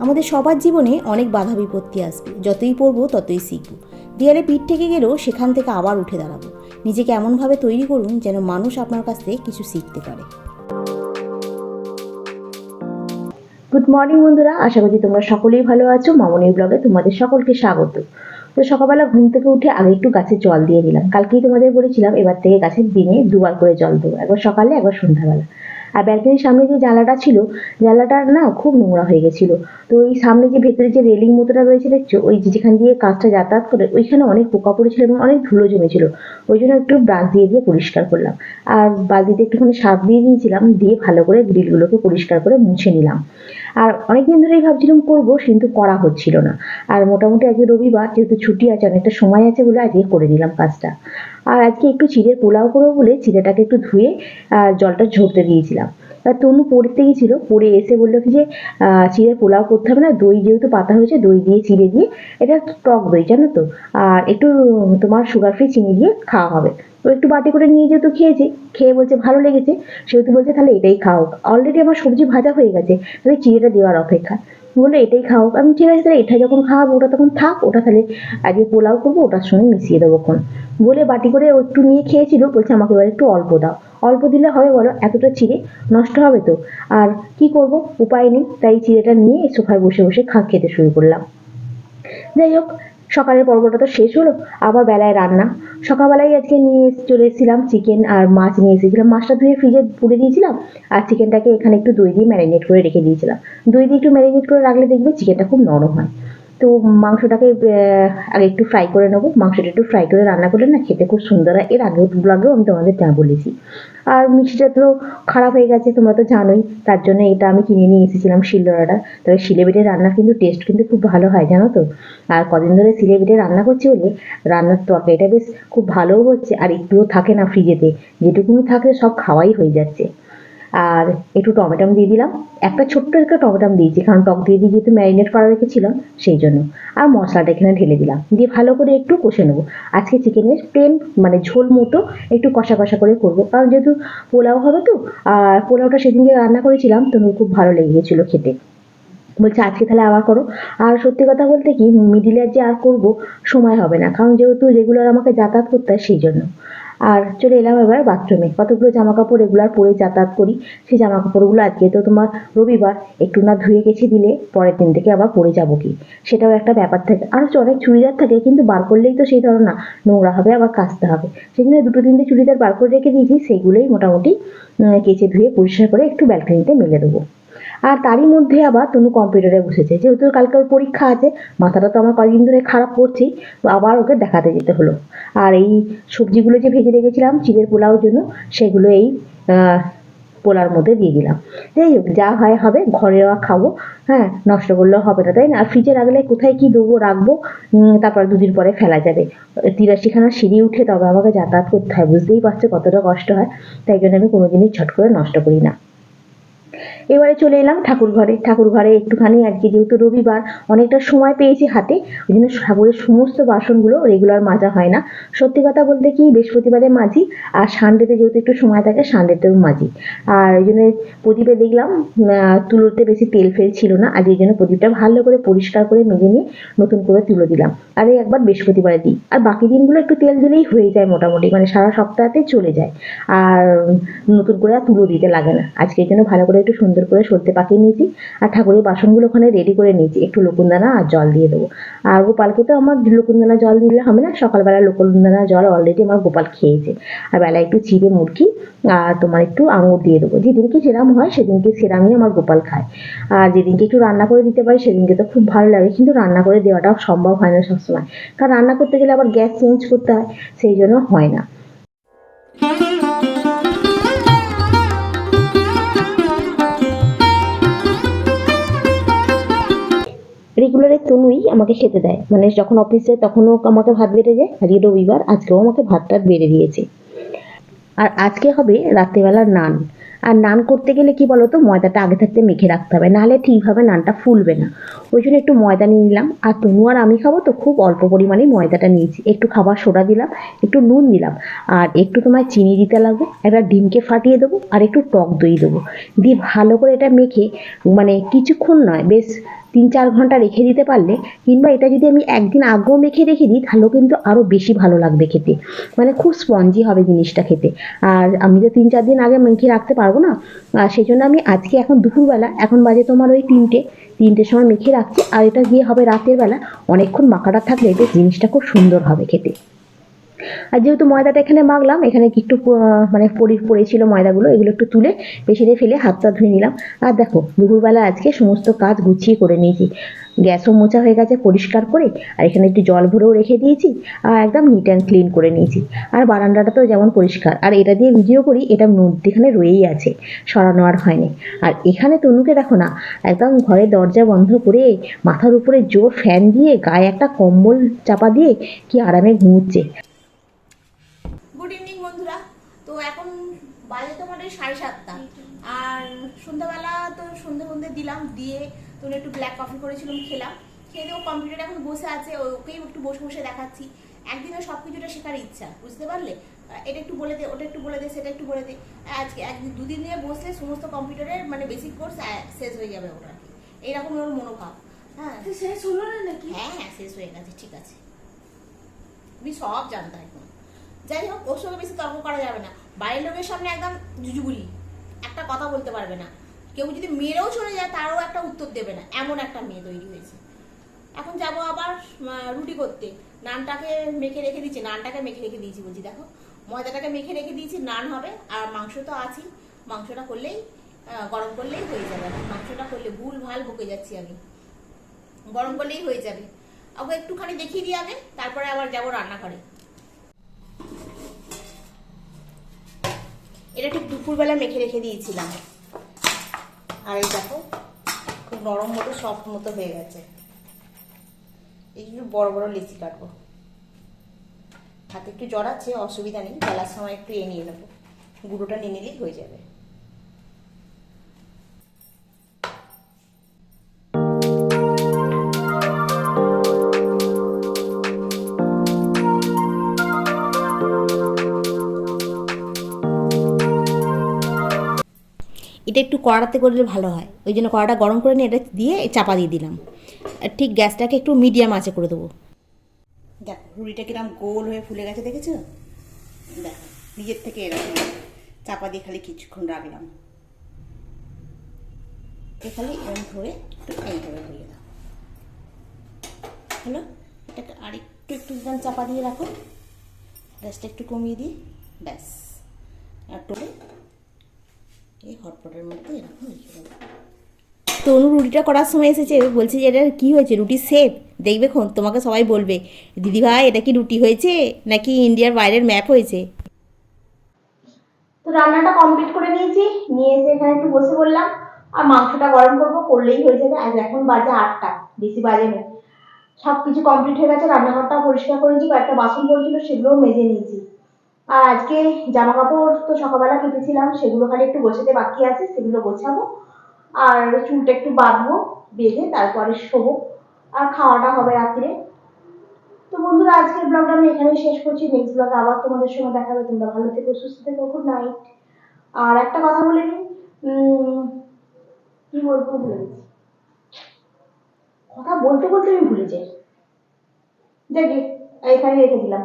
আমাদের সবার জীবনে অনেক বাধা বিপত্তি আসবে। যতই পড়ব, ততই শিখব। দেয়ালে পিঠ থেকে গেলেও সেখান থেকে আবার উঠে দাঁড়াবো। নিজেকে এমনভাবে তৈরি করুন যেন মানুষ আপনার কাছ থেকে কিছু শিখতে পারে। গুড মর্নিং বন্ধুরা, আশা করছি তোমরা সকলেই ভালো আছো। মামনি ব্লগে তোমাদের সকলকে স্বাগত। তো সকালবেলা ঘুম থেকে উঠে আগে একটু গাছে জল দিয়ে দিলাম। কালকেই তোমাদের বলেছিলাম এবার থেকে গাছের দিনে দুবার করে জল দেবো। একবার সকালে, একবার সন্ধ্যাবেলা। আর ব্যালকনির সামনে যে জানলাটা ছিল, জানলাটা না খুব নোংরা হয়ে গেছিল। তো ওই সামনে যে ভেতরে যে রেলিং মতোটা রয়েছে, দেখছ? ওই যেখান দিয়ে কাজটা যাতায়াত করে, ওইখানে অনেক পোকা পড়েছিল এবং অনেক ধুলো জমেছিল। ওই জন্য একটু ব্রাশ দিয়ে দিয়ে পরিষ্কার করলাম। আর বালতিতে একটুখানি সার্ফ দিয়ে দিয়েছিলাম দিয়ে ভালো করে গ্রিলগুলোকে পরিষ্কার করে মুছে নিলাম। আর অনেকদিন ধরেই ভাবছিলাম করব, কিন্তু করা হচ্ছিল না। আর মোটামুটি আজকে রবিবার, যেহেতু ছুটি আছে অনেকটা সময় আছে বলে আজকে করে দিলাম কাজটা। আর আজকে একটু চিড়ে পোলাও করব বলে চিড়েটাকে একটু ধুয়ে জলটা ঝরতে দিয়েছিলাম। তনু পড়তে গেছিল পড়ে এসে বলল কি যে চিড়ের পোলাও করতে হবে না, দই যেহেতু পাতা হয়েছে, দই দিয়ে চিড়ে দিয়ে এটা টক দই, জানো তো? আর একটু তোমার সুগার ফ্রি চিনি দিয়ে খাওয়া হবে। ও একটু বাটি করে নিয়ে যেহেতু খেয়েছে, খেয়ে বলছে ভালো লেগেছে, সেহেতু বলছে তাহলে এটাই খাও অলরেডি আমার সবজি ভাজা হয়ে গেছে, তাহলে চিড়েটা দেওয়ার অপেক্ষা। বলল, এটাই খাও আমি ঠিক আছে, তাহলে এটা যখন খাওয়াবো, ওটা তখন থাক, ওটা তাহলে আজকে পোলাও করব, ওটার সঙ্গে মিশিয়ে দেবো বলে বাটি করে ও একটু নিয়ে খেয়েছিল, বলছে আমাকে এবার একটু অল্প দাও। অল্প দিলে হবে বলো, এতটা চিড়ে নষ্ট হবে তো। আর কি করব? উপায় নেই, তাই চিড়েটা নিয়ে সোফায় বসে বসে খা খেতে শুরু করলাম। যাই হোক, সকালের পর্বটা তো শেষ হলো, আবার বেলায় রান্না। সকালবেলায় আজকে নিয়ে চলে এসেছিলাম চিকেন আর মাছ নিয়ে এসেছিলাম। মাছটা ধুয়ে ফ্রিজে পুড়ে দিয়েছিলাম আর চিকেনটাকে এখানে একটু দই দিয়ে ম্যারিনেট করে রেখে দিয়েছিলাম। দই দিয়ে একটু ম্যারিনেট করে রাখলে দেখবে চিকেনটা খুব নরম হয়। তো মাংসটাকে আগে একটু ফ্রাই করে নেব। মাংসটা একটু ফ্রাই করে রান্না করলে না খেতে খুব সুন্দর হয়। এর আগেও ব্লগেও আমি তোমাদের যা বলেছি। আর মিক্সিটা তো খারাপ হয়ে গেছে, তোমরা তো জানোই। তার জন্য এটা আমি কিনে নিয়ে এসেছিলাম শিলনোড়াটা। তবে শিলে বেটে রান্নার কিন্তু টেস্ট কিন্তু খুব ভালো হয়, জানো তো? আর কদিন ধরে শিলে বেটে রান্না করছি বলে রান্নার তরকারিটা বেশ খুব ভালোও হচ্ছে। আর একটুও থাকে না ফ্রিজেতে যেটুকুনি থাকে সব খাওয়াই হয়ে যাচ্ছে। আর একটু টমেটাম দিয়ে দিলাম। একটা ছোট্ট একটা টমেটাম দিয়েছি, কারণ টক দিয়ে দিয়ে যেহেতু ম্যারিনেট করা রেখেছিলাম, সেই জন্য। আর মশলাটা এখানে ঢেলে দিলাম। দিয়ে ভালো করে একটু কষে নেব। আজকে চিকেনের প্লেন মানে ঝোল মতো একটু কষা কষা করে করব। কারণ যেহেতু পোলাও হবে তো, আর পোলাওটা সেদিনকে রান্না করেছিলাম, তো খুব ভালো লেগেছিলো গেছিল খেতে। বলছে, আজকে তাহলে আবার করো। আর সত্যি কথা বলতে কি মিডিলে যে আর করব, সময় হবে না। কারণ যেহেতু রেগুলার আমাকে যাতায়াত করতে হয় সেই জন্য। আর চলে এলাম এবার বাথরুমে কতগুলো জামা কাপড় রেগুলার পরে যাতায়াত করি, সেই জামা কাপড়গুলো আজকে তো তোমার রবিবার, একটু না ধুয়ে গেছে দিলে পরের দিন থেকে আবার পরে যাব কি? সেটাও একটা ব্যাপার থাকে। আর হচ্ছে অনেক চুড়িদার থাকে, কিন্তু বার করলেই তো সেই ধরো না, নোংরা হবে, আবার কাচতে হবে। সেই জন্য দুটো তিনটে চুড়িদার বার করে রেখে দিয়েছি, সেইগুলোই মোটামুটি কেচে ধুয়ে পরিষ্কার করে একটু ব্যালকনিতে মেলে দেবো। আর তারই মধ্যে আবার তনু কম্পিউটারে বসেছে। যেহেতু কালকে ওর পরীক্ষা আছে, মাথাটা তো আমার কয়েকদিন ধরে খারাপ করছেই তো আবার ওকে দেখাতে যেতে হলো। আর এই সবজিগুলো যে ভেজে রেখেছিলাম, চিড়ের পোলাওর জন্য, সেগুলো এই পোলার মধ্যে দিয়ে দিলাম। যাই হোক, যা হয় হবে, ঘরে খাব। হ্যাঁ নষ্ট করলেও হবে না, তাই না? আর ফ্রিজে রাখলে কোথায় কি দেবো, রাখব? তারপর দুদিন পরে ফেলা যাবে। তিরাশিখানা সিঁড়ি উঠে তবে আমাকে যাতায়াত করতে হয়। বুঝতেই পারছ কতটা কষ্ট হয়। তাই জন্য আমি কোনো জিনিস ঝট করে নষ্ট করি না। এবারে চলে এলাম ঠাকুর ঘরে। ঠাকুর ঘরে একটুখানি আজকে যেহেতু রবিবার, অনেকটা সময় পেয়েছি হাতে, ওই জন্য ঠাকুরের সমস্ত বাসনগুলো রেগুলার মাজা হয় না। সত্যি কথা বলতে কি, বৃহস্পতিবারে মাজি, আর সানডেতে যেহেতু একটু সময় থাকে, সানডেতেও মাজি। আর ওই জন্য প্রদীপে দেখলাম তুলোতে বেশি তেল ফেল ছিল না, আর এই জন্য প্রদীপটা ভালো করে পরিষ্কার করে মেজে নিয়ে নতুন করে তুলে দিলাম। আর এই একবার বৃহস্পতিবারে দিই। আর বাকি দিনগুলো একটু তেল দিলেই হয়ে যায় মোটামুটি মানে সারা সপ্তাহতে চলে যায়। আর নতুন করে আর তুলো দিতে লাগে না। আজকে এই জন্য ভালো করে একটু সুন্দর করে সরতে পাকিয়ে নিয়েছি। আর ঠাকুরের বাসনগুলো ওখানে রেডি করে নিয়েছি। একটু লকুনদানা আর জল দিয়ে দেবো। আর গোপালকে তো আমার লকুনদানা জল দিলে হবে না। সকালবেলা লকুনদানা জল অলরেডি আমার গোপাল খেয়েছে। আর বেলা একটু চিড়ে মুরগি আর তোমার একটু আঙুর দিয়ে দেবো। যেদিনকে সেরাম হয়, সেদিনকে সেরামই আমার গোপাল খায়। আর যেদিনকে একটু রান্না করে দিতে পারি, সেদিনকে তো খুব ভালো লাগে। কিন্তু রান্না করে দেওয়াটাও সম্ভব হয় না সবসময়। কারণ রান্না করতে গেলে আবার গ্যাস চেঞ্জ করতে হয়। সেই জন্য হয় না। রেগুলারের তনুই আমাকে খেতে দেয়। মানে যখন অফিসে তখনও আমাকে ভাত বেড়ে যায় আজকে রবিবার আজকেও আমাকে ভাত টাত বেড়ে দিয়েছে। আর আজকে হবে রাত্রেবেলার নান। আর নান করতে গেলে কি বলো তো ময়দাটা আগে থাকতে মেখে রাখতে হবে, নাহলে ঠিকভাবে নানটা ফুলবে না। ওই জন্য একটু ময়দা নিয়ে নিলাম। আর তনু আর আমি খাব তো, খুব অল্প পরিমাণে ময়দাটা নিয়েছি। একটু খাবার সোডা দিলাম, একটু নুন দিলাম। আর একটু তোমার চিনি দিতে লাগবে। একটা ডিমকে ফাটিয়ে দেবো আর একটু টক দই দেবো। দিয়ে ভালো করে এটা মেখে মানে কিছুক্ষণ নয়, বেশ তিন চার ঘণ্টা রেখে দিতে পারলে, কিংবা এটা যদি আমি একদিন আগেও মেখে রেখে দিই, তাহলেও কিন্তু আরও বেশি ভালো লাগবে খেতে। মানে খুব স্পঞ্জি হবে জিনিসটা খেতে। আর আমি তো তিন চার দিন আগে মেখে রাখতে পারব না? আর সেই জন্য আমি আজকে এখন দুপুরবেলা, এখন বাজে তোমার ওই তিনটে। তিনটের সময় মেখে রাখছি, আর এটা গিয়ে হবে রাতের বেলা। অনেকক্ষণ মাখাটা থাকলে এটা জিনিসটা খুব সুন্দর হবে খেতে। আর যেহেতু ময়দাটা এখানে মাখলাম, এখানে একটু মানে পড়ে, পড়েছিল ময়দাগুলো, এগুলো একটু তুলে বেসিনে ফেলে হাতটা ধুয়ে নিলাম। আর দেখো, দুপুরবেলা আজকে সমস্ত কাজ গুছিয়ে করে নিয়েছি। গ্যাসও মোচা হয়ে গেছে পরিষ্কার করে, আর এখানে একটু জল ভরেও রেখে দিয়েছি, আর একদম নিট অ্যান্ড ক্লিন করে নিয়েছি। আর বারান্দাটা তো যেমন পরিষ্কার, আর এটা দিয়ে ভিডিও করি, এটা মধ্যেখানে রয়েই আছে, সরানো আর হয়নি। আর এখানে তনুকে দেখো না, একদম ঘরের দরজা বন্ধ করে মাথার উপরে জোর ফ্যান দিয়ে গায়ে একটা কম্বল চাপা দিয়ে কি আরামে ঘুমুচ্ছে গুড ইভিনিং বন্ধুরা তো এখন বাজে তোমার ওই সাড়ে সাতটা। আর সন্ধ্যাবেলা তো সন্ধে সন্ধে দিলাম দিয়ে তো একটু ব্ল্যাক কফি করেছিলাম খেলাম। খেয়ে দিয়ে ও কম্পিউটারে এখন বসে আছে ও- ওকেই একটু বসে বসে দেখাচ্ছি। একদিনে সব কিছুটা শেখার ইচ্ছা বুঝতে পারলে? এটা একটু বলে দে ওটা একটু বলে দে সেটা একটু বলে দে। আজকে একদিন দুদিন নিয়ে বসলে সমস্ত কম্পিউটারের মানে বেসিক কোর্স শেষ হয়ে যাবে কি। এইরকম ওর মনোভাব হ্যাঁ। শেষ হলো না নাকি? হ্যাঁ হ্যাঁ শেষ হয়ে গেছে ঠিক আছে। তুমি সব জানতা এখন। যাই হোক ওর সঙ্গে বেশি তর্ক করা যাবে না। বাড়ির লোকের সামনে একদম জুজুগুলি। একটা কথা বলতে পারবে না। কেউ যদি মেয়েরাও চলে যায়, তারও একটা উত্তর দেবে না। এমন একটা মেয়ে তৈরি হয়েছে। এখন যাব আবার রুটি করতে। নানটাকে মেখে রেখে দিয়েছি, নানটাকে মেখে রেখে দিয়েছি বলছি, দেখো। ময়দাটাকে মেখে রেখে দিয়েছি, নান হবে। আর মাংস তো আছেই। মাংসটা করলেই গরম করলেই হয়ে যাবে। মাংসটা করলে ভুল ভালো বকে যাচ্ছি আমি। গরম করলেই হয়ে যাবে। ওকে একটুখানি দেখিয়ে দিই আগে, তারপরে আবার যাব রান্নাঘরে। এটা ঠিক দুপুরবেলা মেখে রেখে দিয়েছিলাম। আর এই দেখো, খুব নরম মতো সফট মতো হয়ে গেছে। এইগুলো বড় বড় লিচি কাটবো। হাতে একটু জড়াচ্ছে অসুবিধা নেই, বেলার সময় একটু এ নিয়ে নেব। গুঁড়োটা নিয়ে নিলেই হয়ে যাবে। এটা একটু কড়াতে করলে ভালো হয়। ওই জন্য কড়াটা গরম করে নিয়ে এটা দিয়ে চাপা দিয়ে দিলাম। আর ঠিক গ্যাসটাকে একটু মিডিয়াম আঁচে করে দেবো। দেখো রুটিটা কিরম গোল হয়ে ফুলে গেছে, দেখেছ? দেখো, নিজের থেকে এরকম চাপা দিয়ে খালি কিছুক্ষণ রাখলাম। খালি এরকম ধরে একটু এইভাবে হয়ে দাও। হলো? এটাকে আর একটু যেন চাপা দিয়ে রাখো। গ্যাসটা একটু কমিয়ে দিই। ব্যাস। আর টোলে এই হটপটের মধ্যে এরকম রেখে দেবো তনু রুটিটা করার সময় এসেছে বলছে যে এটা কি হয়েছে? রুটির শেপ দেখবে খন তোমাকে সবাই বলবে দিদি ভাই এটা কি রুটি হয়েছে? নাকি ইন্ডিয়ার বাইরের ম্যাপ হয়েছে? তো রান্নাটা কমপ্লিট করে নিয়েছি নিয়ে এসে এখানে একটু বসে বললাম আর মাংসটা গরম করব করলেই হয়ে যাবে। আজ এখন বাজে আটটা বেশি বাজে না। সব কিছু কমপ্লিট হয়ে গেছে রান্নাঘরটা পরিষ্কার করেছি কয়েকটা বাসন পড়েছিল সেগুলোও মেজে নিয়েছি। আর আজকে জামা কাপড় তো সকালবেলা কেটেছিলাম, সেগুলো খালি একটু গোছাতে বাকি আছে, সেগুলো গোছাবো। আর চুলটা একটু বাঁধবো, বেঁধে তারপরে শোবো। আর খাওয়াটা হবে রাত্রে। তো বন্ধুরা, আজকের ব্লগটা আমি এখানেই শেষ করছি। নেক্সট ব্লগে আবার তোমাদের সঙ্গে দেখা হবে। তোমরা ভালো থেকো, সুস্থ থেকো গুড নাইট আর একটা কথা বলে দিই কি বলব ভুলে গেছি। কথা বলতে বলতে আমি ভুলে যাই। দেখি এখানে রেখে দিলাম।